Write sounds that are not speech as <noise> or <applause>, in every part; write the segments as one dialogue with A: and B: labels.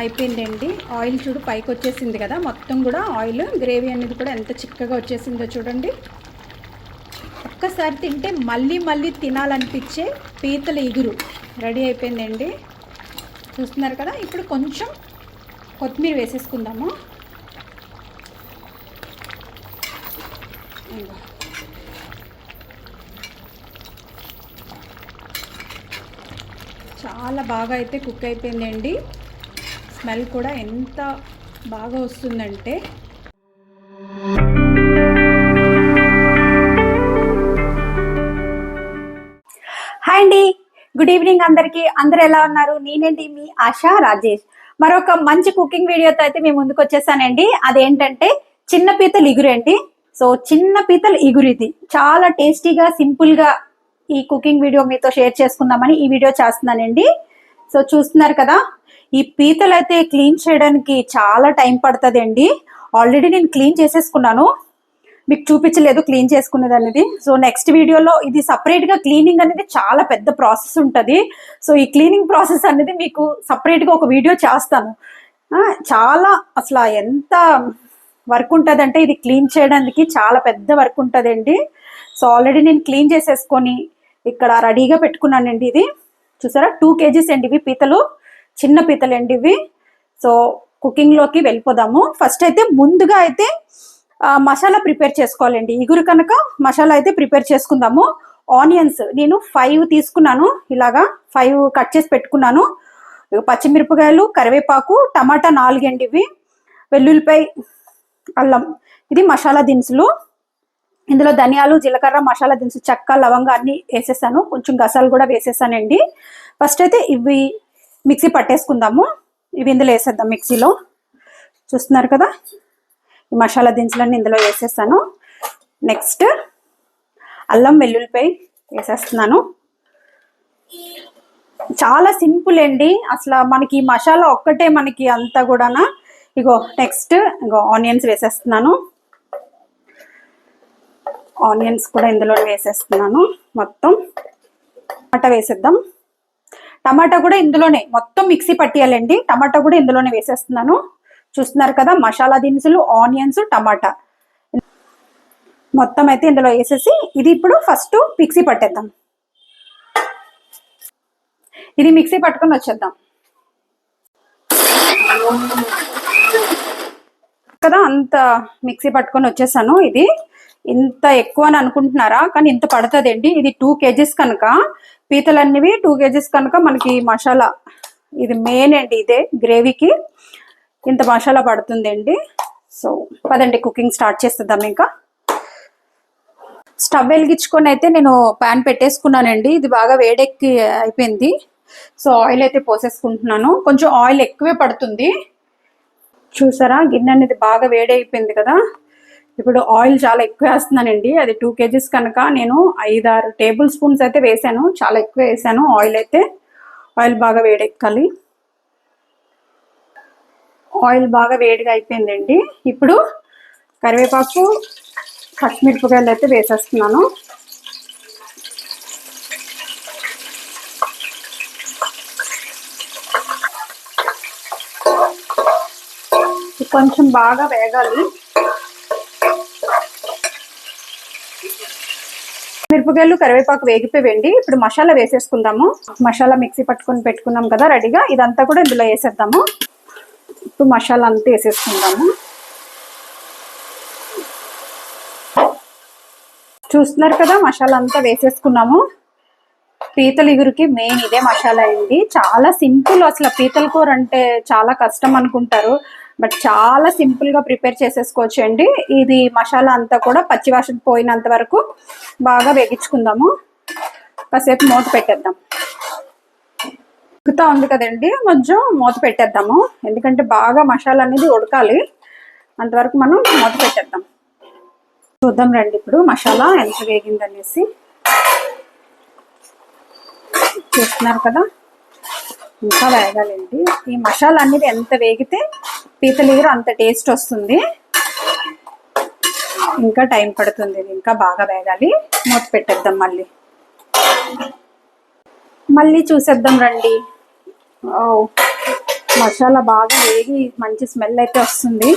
A: అయిపోయిందండి. ఆయిల్ చూడు పైకి వచ్చేసింది కదా మొత్తం కూడా ఆయిల్. గ్రేవీ అనేది కూడా ఎంత చిక్కగా వచ్చేసిందో చూడండి. ఒక్కసారి తింటే మళ్ళీ మళ్ళీ తినాలనిపించే పీతల ఇగురు రెడీ అయిపోయిందండి. చూస్తున్నారు కదా ఇప్పుడు కొంచెం కొత్తిమీర వేసేసుకుందాము. చాలా బాగా అయితే కుక్ అయిపోయిందండి. స్మెల్ కూడా ఎంత బాగా వస్తుందంటే
B: హాయ్ అండి. గుడ్ ఈవినింగ్ అందరికి. అందరు ఎలా ఉన్నారు? నేనండి మీ ఆశా రాజేష్. మరొక మంచి కుకింగ్ వీడియోతో అయితే మేము ముందుకు వచ్చేసానండి. అదేంటంటే చిన్న పీతలు ఇగురండి సో చిన్న పీతలు ఇగురు ఇది. చాలా టేస్టీగా సింపుల్గా ఈ కుకింగ్ వీడియో మీతో షేర్ చేసుకుందామని ఈ వీడియో చేస్తున్నానండి. సో చూస్తున్నారు కదా ఈ పీతలు అయితే క్లీన్ చేయడానికి చాలా టైం పడుతుంది అండి ఆల్రెడీ నేను క్లీన్ చేసేసుకున్నాను. మీకు చూపించలేదు క్లీన్ చేసుకునేది అనేది సో నెక్స్ట్ వీడియోలో ఇది సపరేట్గా క్లీనింగ్ అనేది చాలా పెద్ద ప్రాసెస్ ఉంటుంది. సో ఈ క్లీనింగ్ ప్రాసెస్ అనేది మీకు సపరేట్గా ఒక వీడియో చేస్తాను. చాలా అసలు ఎంత వర్క్ ఉంటుందంటే ఇది క్లీన్ చేయడానికి చాలా పెద్ద వర్క్ ఉంటుందండి. సో ఆల్రెడీ నేను క్లీన్ చేసేసుకొని ఇక్కడ రెడీగా పెట్టుకున్నానండి ఇది. చూసారా? టూ కేజీస్ అండి ఇవి పీతలు చిన్న పీతలు అండి ఇవి సో కుకింగ్లోకి వెళ్ళిపోదాము. ఫస్ట్ అయితే ముందుగా అయితే మసాలా ప్రిపేర్ చేసుకోవాలండి. ఇగురు కనుక మసాలా అయితే ప్రిపేర్ చేసుకుందాము. ఆనియన్స్ నేను ఫైవ్ తీసుకున్నాను. ఇలాగా ఫైవ్ కట్ చేసి పెట్టుకున్నాను. పచ్చిమిరపకాయలు కరివేపాకు టమాటా నాలుగండి ఇవి వెల్లుల్లిపాయ అల్లం. ఇది మసాలా దినుసులు. ఇందులో ధనియాలు జీలకర్ర మసాలా దినుసు చెక్క లవంగా అన్ని వేసేసాను. కొంచెం గసాలు కూడా వేసేసానండి. ఫస్ట్ అయితే ఇవి మిక్సీ పట్టేసుకుందాము. ఇవి ఇందులో వేసేద్దాం మిక్సీలో. చూస్తున్నారు కదా? ఈ మసాలా దినుసులన్నీ ఇందులో వేసేసాను. నెక్స్ట్ అల్లం వెల్లుల్లిపై వేసేస్తున్నాను. చాలా సింపుల్ అండి. అసలు మనకి మసాలా ఒక్కటే మనకి అంతా కూడానా. ఇగో నెక్స్ట్ ఇగో ఆనియన్స్ వేసేస్తున్నాను. ఆనియన్స్ కూడా ఇందులో వేసేస్తున్నాను. మొత్తం టమాటా వేసేద్దాం. టమాటా కూడా ఇందులోనే మొత్తం మిక్సీ పట్టియాలండి. టమాటా కూడా ఇందులోనే వేసేస్తున్నాను. చూస్తున్నారు కదా మసాలా దినుసులు ఆనియన్స్ టమాటా. మొత్తం అయితే ఇందులో వేసేసి ఇది ఇప్పుడు ఫస్ట్ మిక్సీ పట్టేద్దాం. ఇది మిక్సీ పట్టుకొని వచ్చేద్దాం. కదా అంత మిక్సీ పట్టుకొని వచ్చేసాను ఇది. ఇంత ఎక్కువ అని అనుకుంటున్నారా? కానీ ఇంత పడుతుందండి. ఇది టూ కేజీస్ కనుక. పీతలు అన్నివి టూ కేజీస్ కనుక మనకి మసాలా. ఇది మెయిన్ అండి ఇదే గ్రేవీకి. ఇంత మసాలా పడుతుందండి. సో పదండి కుకింగ్ స్టార్ట్ చేస్తుందాం ఇంకా. స్టవ్ వెలిగించుకొని అయితే నేను ప్యాన్ పెట్టేసుకున్నానండి. ఇది బాగా వేడెక్కి అయిపోయింది. సో ఆయిల్ అయితే పోసేసుకుంటున్నాను. కొంచెం ఆయిల్ ఎక్కువే పడుతుంది. చూసారా? గిన్నె అనేది బాగా వేడి అయిపోయింది కదా? ఇప్పుడు ఆయిల్ చాలా ఎక్కువ వేస్తున్నానండి. అది టూ కేజీస్ కనుక నేను ఐదారు టేబుల్ స్పూన్స్ అయితే వేసాను. చాలా ఎక్కువ వేసాను. ఆయిల్ అయితే ఆయిల్ బాగా వేడెక్కాలి. ఆయిల్ బాగా వేడిగా అయిపోయిందండి. ఇప్పుడు కరివేపాకు పచ్చిమిరపకాయలు అయితే వేసేస్తున్నాను. కొంచెం బాగా వేగాలి. మిరపకాయలు కరివేపాకు వేగిపోయండి ఇప్పుడు మసాలా వేసేసుకుందాము. మసాలా మిక్సీ పట్టుకొని పెట్టుకున్నాం కదా రెడీగా. ఇదంతా కూడా ఇందులో వేసేద్దాము. ఇప్పుడు మసాలా అంతా వేసేసుకుందాము. చూస్తున్నారు కదా మసాలా అంతా వేసేసుకున్నాము. పీతల ఇగురికి మెయిన్ ఇదే మసాలా అండి. చాలా సింపుల్ అసలు. పీతల కూర అంటే చాలా కష్టం అనుకుంటారు. బట్ చాలా సింపుల్గా ప్రిపేర్ చేసేసుకోవచ్చు అండి. ఇది మసాలా అంతా కూడా పచ్చివాసన పోయినంత వరకు బాగా వేగించుకుందాము. కాసేపు మూత పెట్టేద్దాం. ఉడుకుతా ఉంది కదండి. కొంచెం మూత పెట్టేద్దాము. ఎందుకంటే బాగా మసాలా అనేది ఉడకాలి. అంతవరకు మనం మూత పెట్టేద్దాం. చూద్దాం రండి ఇప్పుడు మసాలా ఎంత వేగిందనేసి. చూస్తున్నారు కదా? ఇంకా వేగాలండి ఈ మసాలా అనేది ఎంత వేగితే పీతలీగర అంత టేస్ట్ వస్తుంది. ఇంకా టైం పడుతుంది ఇంకా బాగా వేగాలి. మూత పెట్టేద్దాం మళ్ళీ. మళ్ళీ చూసేద్దాం రండి. ఓ మసాలా బాగా వేగి మంచి స్మెల్ అయితే వస్తుంది.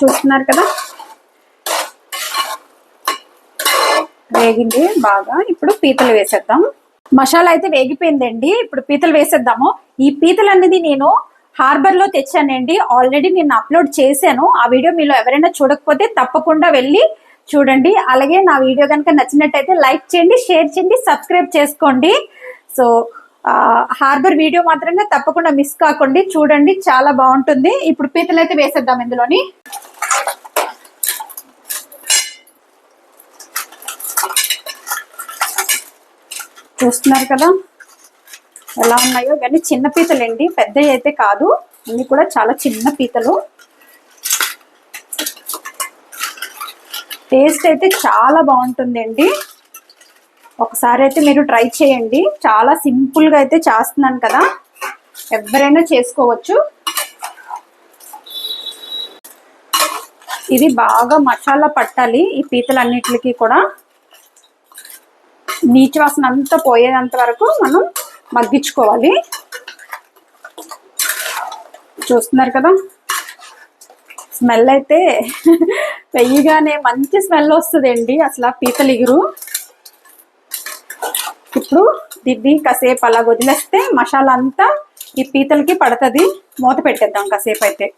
B: చూస్తున్నారు కదా? వేగింది బాగా. ఇప్పుడు పీతలు వేసేద్దాం. మసాలా అయితే వేగిపోయిందండి. ఇప్పుడు పీతలు వేసేద్దాము. ఈ పీతలు అనేది నేను హార్బర్లో తెచ్చానండి. ఆల్రెడీ నేను అప్లోడ్ చేశాను. ఆ వీడియో మీలో ఎవరైనా చూడకపోతే తప్పకుండా వెళ్ళి చూడండి. అలాగే నా వీడియో కనుక నచ్చినట్టయితే లైక్ చేయండి షేర్ చేయండి సబ్స్క్రైబ్ చేసుకోండి. సో హార్బర్ వీడియో మాత్రమే తప్పకుండా మిస్ కాకండి. చూడండి చాలా బాగుంటుంది. ఇప్పుడు పీతలు అయితే వేసేద్దాం ఇందులోని. చూస్తున్నారు కదా? ఎలా ఉన్నాయో? ఇవన్నీ చిన్న పీతలండి. పెద్దవి అయితే కాదు. ఇవి కూడా చాలా చిన్న పీతలు. టేస్ట్ అయితే చాలా బాగుంటుందండి. ఒకసారి అయితే మీరు ట్రై చేయండి. చాలా సింపుల్గా అయితే చేస్తున్నాను కదా. ఎవరైనా చేసుకోవచ్చు. ఇది బాగా మసాలా పట్టాలి ఈ పీతలన్నిటికి కూడా. నీటి వాసన అంతా పోయేంత వరకు మనం మగ్గించుకోవాలి. చూస్తున్నారు కదా? స్మెల్ అయితే <laughs> వెయ్యగానే మంచి స్మెల్ వస్తుందండి. అసలు ఆ పీతలు ఇప్పుడు దీన్ని కాసేపు అలా వదిలేస్తే మసాలా అంతా ఈ పీతలకి పడుతుంది. మూత పెట్టేద్దాం కాసేపు అయితే.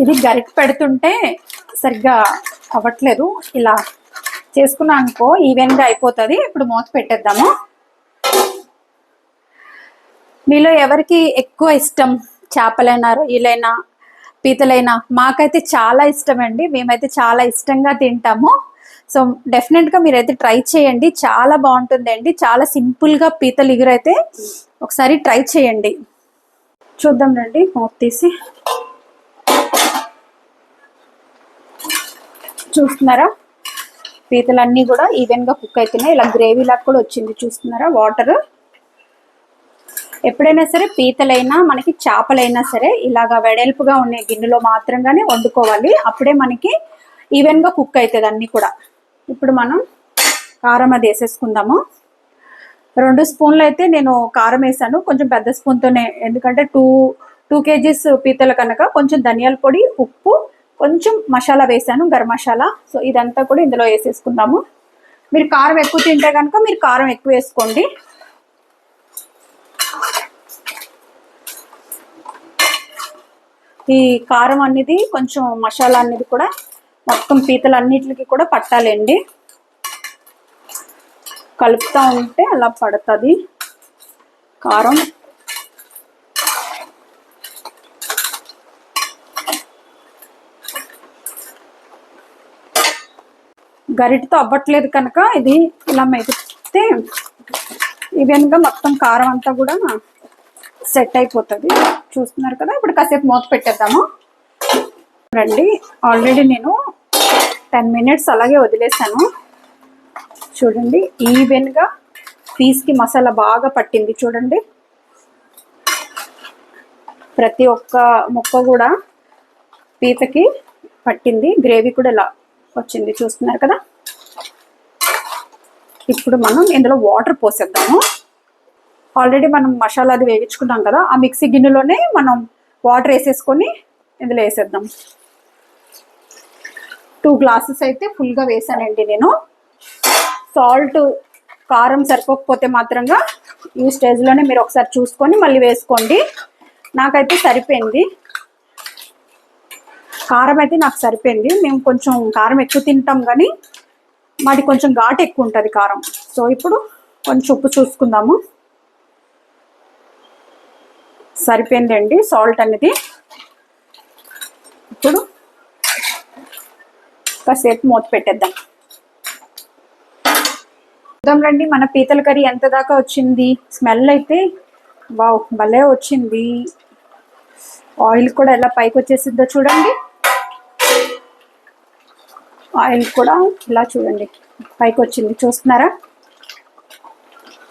B: ఇది గరికి పెడుతుంటే సరిగ్గా అవ్వట్లేదు. ఇలా చేసుకున్నా అనుకో ఈవెన్గా అయిపోతుంది ఇప్పుడు మూత పెట్టేద్దాము. మీలో ఎవరికి ఎక్కువ ఇష్టం? చేపలైనా రొయ్యలైనా పీతలైనా? మాకైతే చాలా ఇష్టం అండి మేమైతే చాలా ఇష్టంగా తింటాము. సో డెఫినెట్గా మీరైతే ట్రై చేయండి. చాలా బాగుంటుందండి. చాలా సింపుల్గా పీతలు ఎగురైతే ఒకసారి ట్రై చేయండి. చూద్దాం రండి మూత తీసి. చూస్తున్నారా? పీతలన్నీ కూడా ఈవెన్గా కుక్ అవుతున్నాయి ఇలా గ్రేవీ లాగా కూడా వచ్చింది. చూస్తున్నారా? వాటర్ ఎప్పుడైనా సరే పీతలైనా మనకి చేపలైనా సరే ఇలాగా వెడల్పుగా ఉండే గిన్నెలో మాత్రంగానే వండుకోవాలి. అప్పుడే మనకి ఈవెన్గా కుక్ అవుతుంది అన్నీ కూడా. ఇప్పుడు మనం కారం అది వేసేసుకుందాము. రెండు స్పూన్లు అయితే నేను కారం వేసాను. కొంచెం పెద్ద స్పూన్తోనే. ఎందుకంటే టూ టూ కేజీస్ పీతల కనుక కొంచెం ధనియాల పొడి ఉప్పు కొంచెం మసాలా వేసాను గరం మసాలా. సో ఇదంతా కూడా ఇందులో వేసేసుకుందాము. మీరు కారం ఎక్కువ తింటే కనుక మీరు కారం ఎక్కువ వేసుకోండి. ఈ కారం అనేది కొంచెం మసాలా అనేది కూడా మొత్తం పీతలన్నిటికి కూడా పట్టాలండి. కలుపుతూ ఉంటే అలా పడుతుంది. కారం గరిటతో అవ్వట్లేదు కనుక ఇది ఇలా మెదిపితే ఈవెన్గా మొత్తం కారం అంతా కూడా సెట్ అయిపోతుంది. చూస్తున్నారు కదా? ఇప్పుడు కాసేపు మూత పెట్టేద్దాము. రండి ఆల్రెడీ నేను టెన్ మినిట్స్ అలాగే వదిలేసాను. చూడండి ఈవెన్గా పీస్కి మసాలా బాగా పట్టింది చూడండి. ప్రతి ఒక్క ముక్క కూడా పీతకి పట్టింది. గ్రేవీ కూడా ఇలా వచ్చింది చూస్తున్నారు కదా? ఇప్పుడు మనం ఇందులో వాటర్ పోసేద్దాము. ఆల్రెడీ మనం మసాలా అది వేయించుకున్నాం కదా ఆ మిక్సీ గిన్నెలోనే మనం వాటర్ వేసేసుకొని ఇందులో వేసేద్దాం. టూ గ్లాసెస్ అయితే ఫుల్గా వేసానండి నేను. సాల్ట్ కారం సరిపోకపోతే మాత్రంగా ఈ స్టేజ్లోనే మీరు ఒకసారి చూసుకొని మళ్ళీ వేసుకోండి. నాకైతే సరిపోయింది. కారం అయితే నాకు సరిపోయింది. మేము కొంచెం కారం ఎక్కువ తింటాం కానీ మాది కొంచెం ఘాటు ఎక్కువ ఉంటుంది కారం. సో ఇప్పుడు కొంచెం ఉప్పు చూసుకుందాము. సరిపోయిందండి సాల్ట్ అనేది. ఇప్పుడు కాసేపు మూత పెట్టేద్దాం. చూద్దాం రండి మన పీతల కర్రీ ఎంత దాకా వచ్చింది? స్మెల్ అయితే వావ్ భలే వచ్చింది. ఆయిల్ కూడా ఎలా పైకి వచ్చేసిందో చూడండి. ఆయిల్ కూడా ఇలా చూడండి. పైకి వచ్చింది చూస్తున్నారా?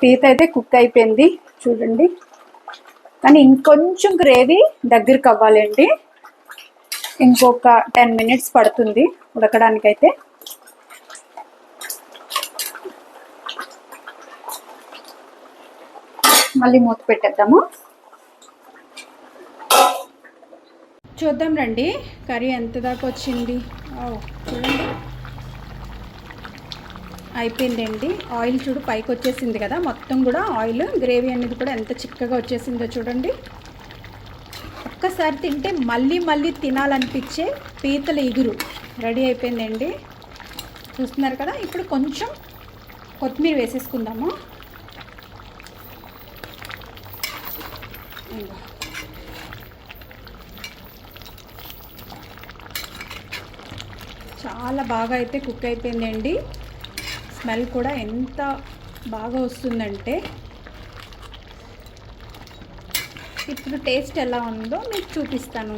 B: పీత అయితే కుక్ అయిపోయింది. చూడండి. కానీ ఇంకొంచెం గ్రేవీ దగ్గరికి అవ్వాలండి. ఇంకొక టెన్ మినిట్స్ పడుతుంది ఉడకడానికైతే. మళ్ళీ మూత పెట్టేద్దాము.
A: చూద్దాం రండి. కర్రీ ఎంత దాకా వచ్చింది? చూడండి. అయిపోయిందండి. ఆయిల్ చూడు పైకి వచ్చేసింది కదా మొత్తం కూడా ఆయిల్. గ్రేవీ అనేది కూడా ఎంత చిక్కగా వచ్చేసిందో చూడండి. ఒక్కసారి తింటే మళ్ళీ మళ్ళీ తినాలనిపించే పీతల ఇగురు రెడీ అయిపోయిందండి. చూస్తున్నారు కదా ఇప్పుడు కొంచెం కొత్తిమీర వేసేసుకుందాము. చాలా బాగా అయితే కుక్ అయిపోయిందండి. స్మెల్ కూడా ఎంత బాగా వస్తుందంటే ఇప్పుడు టేస్ట్ ఎలా ఉందో మీకు చూపిస్తాను.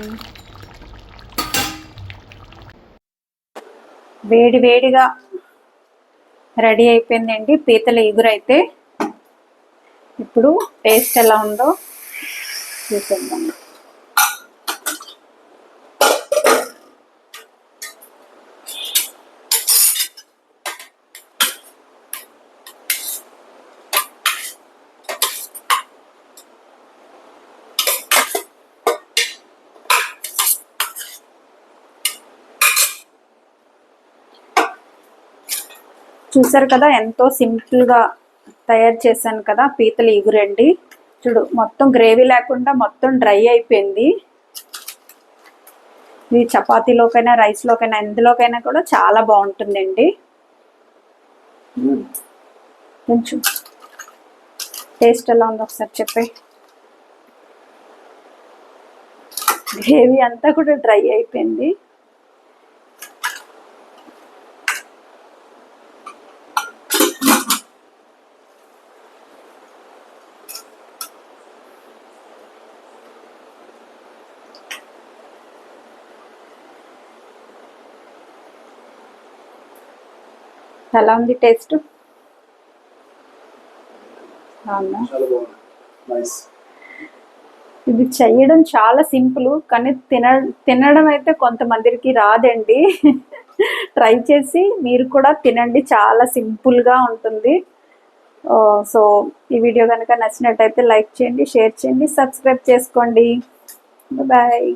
B: వేడి వేడిగా రెడీ అయిపోయిందండి. పీతల ఎగురైతే ఇప్పుడు టేస్ట్ ఎలా ఉందో చూసేద్దాం. చూసారు కదా ఎంతో సింపుల్గా తయారు చేశాను కదా పీతలు ఇవ్వరండి చూడు మొత్తం గ్రేవీ లేకుండా మొత్తం డ్రై అయిపోయింది. ఇది చపాతీలోకైనా రైస్లోకైనా ఎందులోకైనా కూడా చాలా బాగుంటుందండి. కొంచెం టేస్ట్ ఎలా ఉందో ఒకసారి చెప్పే. గ్రేవీ అంతా కూడా డ్రై అయిపోయింది. ఎలా ఉంది టేస్ట్? అవునా ఇది చేయడం చాలా సింపుల్ కానీ తిన తినడం అయితే కొంతమందికి రాదండి. <laughs> ట్రై చేసి మీరు కూడా తినండి. చాలా సింపుల్గా ఉంటుంది. సో ఈ వీడియో కనుక నచ్చినట్టయితే లైక్ చేయండి షేర్ చేయండి సబ్స్క్రైబ్ చేసుకోండి. బాయ్.